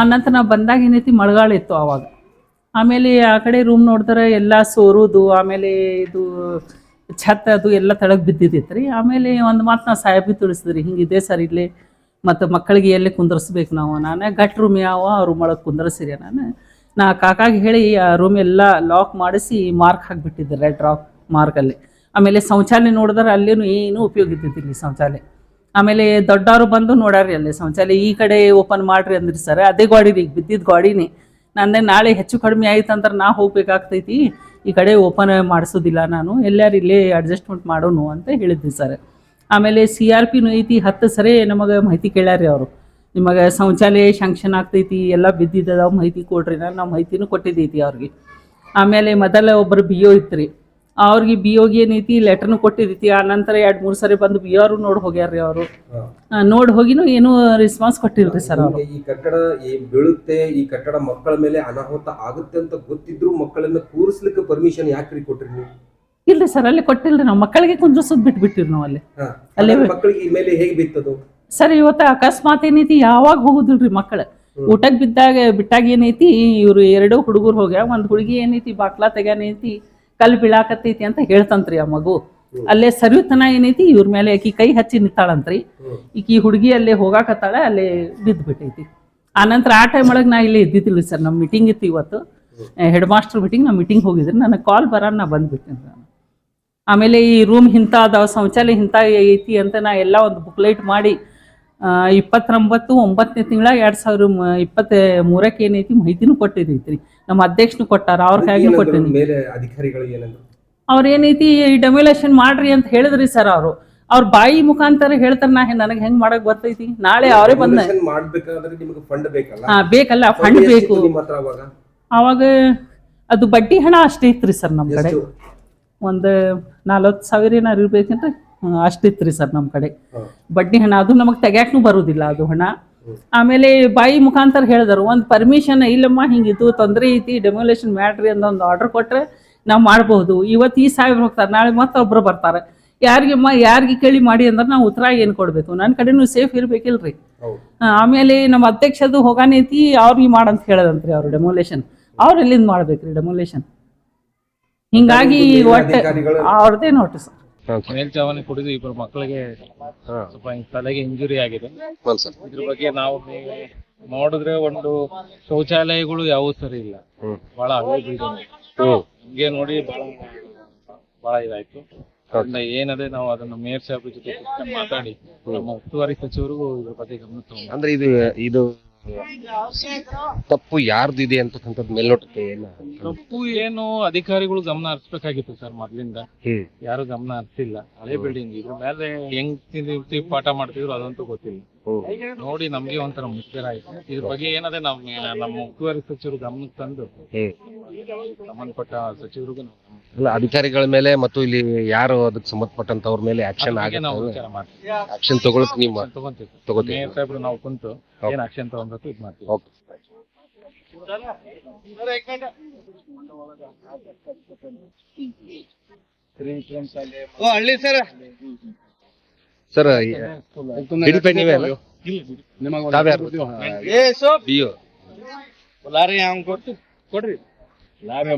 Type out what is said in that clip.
ಆನಂತರ ನಾವು ಬಂದಾಗ ಏನೈತಿ? ಮಳೆಗಾಲ ಇತ್ತು ಆವಾಗ. ಆಮೇಲೆ ಆ ಕಡೆ ರೂಮ್ ನೋಡಿದ್ರೆ ಎಲ್ಲ ಸೋರುದು, ಆಮೇಲೆ ಇದು ಛತ್ ಅದು ಎಲ್ಲ ತಳಗ್ ಬಿದ್ದಿದ್ದೈತೆ ರೀ ಆಮೇಲೆ ಒಂದು ಮಾತು ನಾವು ಸಾಹೇಬಿ ತಿಳಿಸಿದ್ರಿ ಹಿಂಗಿದೆ ಸರ್ ಇಲ್ಲಿ ಮತ್ತು ಮಕ್ಕಳಿಗೆ ಎಲ್ಲಿ ಕುಂದರ್ಸ್ಬೇಕು ನಾವು? ನಾನು, ಗಟ್ ರೂಮ್ ಯಾವ ಆ ರೂಮ್ ಒಳಗೆ ಕುಂದರ್ಸಿರಿ ನಾನು. ನಾ ಕಾಕಾಗೆ ಹೇಳಿ, ಆ ರೂಮ್ ಎಲ್ಲ ಲಾಕ್ ಮಾಡಿಸಿ ಮಾರ್ಕ್ ಹಾಕಿಬಿಟ್ಟಿದ್ದೆ ರೆಡ್ ರಾಕ್ ಮಾರ್ಕಲ್ಲಿ ಆಮೇಲೆ ಶೌಚಾಲಯ ನೋಡಿದ್ರೆ ಅಲ್ಲೇನು ಏನೂ ಉಪಯೋಗ ಇದ್ದಿದ್ದಿಲ್ಲ ಶೌಚಾಲಯ. ಆಮೇಲೆ ದೊಡ್ಡವರು ಬಂದು ನೋಡಾರಿ ಅಲ್ಲಿ ಶೌಚಾಲಯ ಈ ಕಡೆ ಓಪನ್ ಮಾಡ್ರಿ ಅಂದ್ರಿ ಸರ್ ಅದೇ ಗಾಡಿ ರೀ ಬಿದ್ದಿದ್ದ ಗಾಡಿನೇ ನಂದೆ ನಾಳೆ ಹೆಚ್ಚು ಕಡಿಮೆ ಆಯ್ತು ಅಂದ್ರೆ ನಾ ಹೋಗ್ಬೇಕಾಗ್ತೈತಿ. ಈ ಕಡೆ ಓಪನ್ ಮಾಡಿಸೋದಿಲ್ಲ ನಾನು. ಎಲ್ಲಾರು ಇಲ್ಲೇ ಅಡ್ಜಸ್ಟ್ಮೆಂಟ್ ಮಾಡೋನು ಅಂತ ಹೇಳಿದ್ವಿ ಸರ್ ಆಮೇಲೆ ಸಿ ಆರ್ ಪಿನೂ ಐತಿ, ಹತ್ತು ಸರಿ ನಮಗೆ ಮಾಹಿತಿ ಕೇಳ್ಯಾರಿ ಅವರು. ನಿಮಗೆ ಶೌಚಾಲಯ ಶಾಂಕ್ಷನ್ ಆಗ್ತೈತಿ, ಎಲ್ಲ ಬಿದ್ದಿದ್ದದ ಮಾಹಿತಿ ಕೊಡ್ರಿ, ನಾನು ನಾವು ಮಾಹಿತಿನೂ ಕೊಟ್ಟಿದ್ದೈತಿ ಅವ್ರಿಗೆ. ಆಮೇಲೆ ಮೊದಲ ಒಬ್ಬರು ಬಿ ಇತ್ತು ರೀ ಅವ್ರಿಗೆ ಬಿ ಒಗೆ ಏನೈತಿ ಲೆಟರ್ನು ಕೊಟ್ಟಿದ್ದೀತಿ ಆ ನಂತರ ಎರಡು ಮೂರು ಸರಿ ಬಂದು ಬಿ ಅವರು ನೋಡಿ ಹೋಗ್ಯಾರ್ರಿ ಅವರು. ನೋಡಿ ಹೋಗಿನೂ ಏನೂ ರೆಸ್ಪಾನ್ಸ್ ಕೊಟ್ಟಿಲ್ರಿ ಸರ್ ಅವರು. ಈ ಕಟ್ಟಡ ಈ ಬೀಳುತ್ತೆ ಈ ಕಟ್ಟಡ ಮಕ್ಕಳ ಮೇಲೆ ಅನಾಹುತ ಆಗುತ್ತೆ ಅಂತ ಗೊತ್ತಿದ್ರು ಮಕ್ಕಳನ್ನ ಕೂರಿಸ್ಲಿಕ್ಕೆ ಪರ್ಮಿಷನ್ ಯಾಕ್ರಿ ಕೊಟ್ರಿ ನೀವು? ಇಲ್ರಿ ಸರ್ ಅಲ್ಲಿ ಕೊಟ್ಟಿಲ್ರಿ ನಾವು. ಮಕ್ಕಳಿಗೆ ಕುಂದ್ರಸೋದು ಬಿಟ್ಬಿಟ್ಟಿರಿ ನಾವು ಅಲ್ಲಿ. ಅಲ್ಲಿ ಅಲ್ಲೇ ಮಕ್ಕಳಿಗೆ ಈ ಮೇಲೆ ಹೇಗೆ ಬಿತ್ತದು? ಸರ್ ಇವತ್ತು ಅಕಸ್ಮಾತ್ ಏನೈತಿ ಯಾವಾಗ ಹೋಗುದಿಲ್ರಿ ಮಕ್ಕಳು? ಊಟಕ್ಕೆ ಬಿದ್ದಾಗ ಬಿಟ್ಟಾಗ ಏನೈತಿ ಇವರು ಎರಡು ಹುಡುಗರು ಹೋಗ್ಯಾವ ಒಂದು ಹುಡುಗಿ ಏನೈತಿ ಬಾಕ್ಲಾ ತೆಗ್ಯಾನೈತಿ ಕಲ್ಲು ಬೀಳಾಕತ್ತೈತಿ ಅಂತ ಹೇಳ್ತಂತ್ರಿ ಆ ಮಗು. ಅಲ್ಲೇ ಸರಿಯುತನ ಏನೈತಿ ಇವ್ರ ಮೇಲೆ ಆಕಿ ಕೈ ಹಚ್ಚಿ ನಿಂತಾಳಂತ್ರಿ. ಈಕಿ ಹುಡುಗಿ ಅಲ್ಲೇ ಹೋಗಾಕತ್ತಾಳ ಅಲ್ಲೇ ಬಿದ್ದು ಬಿಟ್ಟೈತಿ ಆನಂತರ ಆ ಟೈಮ್ ಒಳಗೆ ನಾ ಇಲ್ಲಿ ಇದ್ದಿದ್ದಿಲ್ಲ ಸರ್ ನಮ್ಮ ಮೀಟಿಂಗ್ ಇತ್ತು ಇವತ್ತು. ಹೆಡ್ ಮಾಸ್ಟರ್ ಮೀಟಿಂಗ್ ನಾ ಮೀಟಿಂಗ್ ಹೋಗಿದ್ರೆ. ನನಗೆ ಕಾಲ್ ಬರೋಣ ನಾ ಬಂದ್ಬಿಟ್ಟೆ ನಾನು ಆಮೇಲೆ ಈ ರೂಮ್ ಇಂಥ ಅದಾವ ಶೌಚಾಲಯ ಇಂಥ ಐತಿ ಅಂತ ನಾ ಎಲ್ಲ ಒಂದು ಬುಕ್ಲೈಟ್ ಮಾಡಿ ಇಪ್ಪತ್ತೊಂಬತ್ತು ಒಂಬತ್ತನೇ ತಿಂಗಳ ಎರಡು ಸಾವಿರ ಇಪ್ಪತ್ತ ಮೂರಕ್ಕೆ ಏನೈತಿ ಮಾಹಿತಿನೂ ಕೊಟ್ಟಿದ್ದೈತಿ ನಮ್ಮ ಅಧ್ಯಕ್ಷನು ಕೊಟ್ಟಾರ ಅವ್ರ ಕೈ ಕೊಟ್ಟಿನಿ. ಮೇಲೆ ಅಧಿಕಾರಿಗಳು ಏನಂದ್ರು? ಅವ್ರು ಏನೈತಿ ಡೆಮ್ಯುಲೇಷನ್ ಮಾಡ್ರಿ ಅಂತ ಹೇಳಿದ್ರಿ ಸರ್ ಅವರು. ಅವ್ರ ಬಾಯಿ ಮುಖಾಂತರ ಹೇಳ್ತಾರ ನಾ ನನಗೆ ಹೆಂಗ್ ಮಾಡಕ್ ಬರ್ತೈತಿ? ನಾಳೆ ಅವರೇ ಬಂದ Demolition ಮಾಡ್ಬೇಕಾದ್ರೆ ನಿಮಗೆ ಫಂಡ್ ಬೇಕಲ್ಲ? ಹಾ ಬೇಕಲ್ಲ ಫಂಡ್ ಎಷ್ಟಿತ್ತು ಬೇಕು. ನಿಮ್ಮ ಹತ್ರ ಅವಾಗ? ಅವಾಗ ಅದು ಬಡ್ಡಿ ಹಣ ಅಷ್ಟೇ ಇತ್ರಿ ಸರ್ ನಮ್ಮ ಕಡೆ. ಎಷ್ಟು? ಒಂದು ನಲ್ವತ್ತು ಸಾವಿರ ಏನಾರು ಇರ್ಬೇಕಂದ್ರೆ ಅಷ್ಟಿತ್ರಿ ಸರ್ ನಮ್ಮ ಕಡೆ. ಹಾ. ಬಡ್ಡಿ ಹಣ ಅದು ನಮಗೆ ತೆಗ್ಯಾಕ್ನು ಬರುದಿಲ್ಲ ಅದು ಹಣ. ಆಮೇಲೆ ಬಾಯಿ ಮುಖಾಂತರ ಹೇಳಿದರು ಒಂದು ಪರ್ಮಿಷನ್ ಇಲ್ಲಮ್ಮ ಹಿಂಗಿತ್ತು ತೊಂದರೆ ಐತಿ ಡೆಮೊಲೇಷನ್ ಮಾಡ್ರಿ ಅಂತ ಒಂದು ಆರ್ಡರ್ ಕೊಟ್ಟರೆ ನಾವು ಮಾಡಬಹುದು. ಇವತ್ತು ಈ ಸಾವಿರ ಹೋಗ್ತಾರೆ ನಾಳೆ ಮತ್ತೊಬ್ಬರು ಬರ್ತಾರೆ. ಯಾರಿಗೆಮ್ಮ ಯಾರಿಗೆ ಕೇಳಿ ಮಾಡಿ ಅಂದ್ರೆ ನಾವು ಉತ್ತರ ಏನು ಕೊಡಬೇಕು? ನನ್ನ ಕಡೆನೂ ಸೇಫ್ ಇರ್ಬೇಕಿಲ್ರಿ. ಆಮೇಲೆ ನಮ್ಮ ಅಧ್ಯಕ್ಷದು ಹೋಗಾನೈತಿ ಅವ್ರಿಗೆ ಮಾಡಂತ ಹೇಳದಂತ್ರಿ ಅವರು ಡೆಮೋಲೇಷನ್ ಅವ್ರು ಎಲ್ಲಿಂದ ಮಾಡ್ಬೇಕ್ರಿ ಡೆಮೊಲೇಷನ್ ಹಿಂಗಾಗಿ ಒಟ್ಟೆ ಅವ್ರದ್ದೇ ನೋಟಿಸ್ ಮೇಲ್ಚಾವಣಿ ಕುಡಿದು ಇಬ್ಬರು ಮಕ್ಕಳಿಗೆ ಸ್ವಲ್ಪ ತಲೆಗೆ ಇಂಜುರಿ ಆಗಿದೆ. ಇದ್ರ ಬಗ್ಗೆ ನಾವು ನೋಡಿದ್ರೆ ಒಂದು ಶೌಚಾಲಯಗಳು ಯಾವ ಸರಿ ಇಲ್ಲ. ಬಹಳ ಹಳೆ ಬಿಲ್ಡಿಂಗ್. ಹಿಂಗೆ ನೋಡಿ ಬಹಳ ಬಹಳ ಇದಾಯ್ತು. ಏನದೆ ನಾವು ಅದನ್ನ ಮೇಯರ್ ಸಾಹೇಬ್ರ ಜೊತೆ ಮಾತಾಡಿ ನಮ್ಮ ಉಸ್ತುವಾರಿ ಸಚಿವರಿಗೂ ಇದ್ರ ಬಗ್ಗೆ ಗಮನ ಅಂದ್ರೆ ಇದು ಇದು ತಪ್ಪು ಯಾರ್ದಿದೆ ಇದೆ ಅಂತಕ್ಕಂಥದ್ದು ಮೇಲ್ನೋಟಕ್ಕೆ ಏನ? ತಪ್ಪು ಏನು ಅಧಿಕಾರಿಗಳು ಗಮನ ಹರಿಸ್ಬೇಕಾಗಿತ್ತು ಸರ್ ಮೊದ್ಲಿಂದ. ಯಾರು ಗಮನ ಹರಿಸಿಲ್ಲ. ಹಳೆ ಬಿಲ್ಡಿಂಗ್ ಇದ್ರ ಮೇಲೆ ಹೆಂಗ್ ತಿಂದಿ- ಪಾಠ ಮಾಡ್ತಿದ್ರು ಅದಂತೂ ಗೊತ್ತಿಲ್ಲ. ನೋಡಿ ನಮ್ಗೆ ಒಂಥರ ಮುಷ್ಕರ ಆಯ್ತು. ಇದ್ರ ಬಗ್ಗೆ ಏನದೆ ನಮ್ ನಮ್ಮ ಉಸ್ತುವಾರಿ ಸಚಿವರು ಗಮನಕ್ಕೆ ತಂದು. ಸಂಬಂಧಪಟ್ಟ ಸಚಿವರಿಗೂ ನಾವು ಅಲ್ಲ ಅಧಿಕಾರಿಗಳ ಮೇಲೆ ಮತ್ತು ಇಲ್ಲಿ ಯಾರು ಅದಕ್ಕೆ ಸಂಬಂಧಪಟ್ಟಂತವ್ರ ಮೇಲೆ ಆಕ್ಷನ್ ನಾವು ಆಗುತ್ತೆ ವಿಚಾರ ಮಾಡ್ತೀವಿ. ಆಕ್ಷನ್ ತಗೊಳಕ್ ನೀವು ತಗೊಂತೀವಿ ತಗೋತೀವಿ. ಮೇಯರ್ ಸಾಹೇಬ್ರು ನಾವು ಕುಂತು ಏನ್ ಆಕ್ಷನ್ ತಗೊಂಡ್ಬೇಕು ಇದು ಮಾಡ್ತೀವಿ. Okay sir. ಹಿಡಿಪೆ ನೀವೇ ಅಲ್ಲ? ತಾವ್ಯಾರು? ಬಿಯೋ. ಕೊಡ್ರಿ.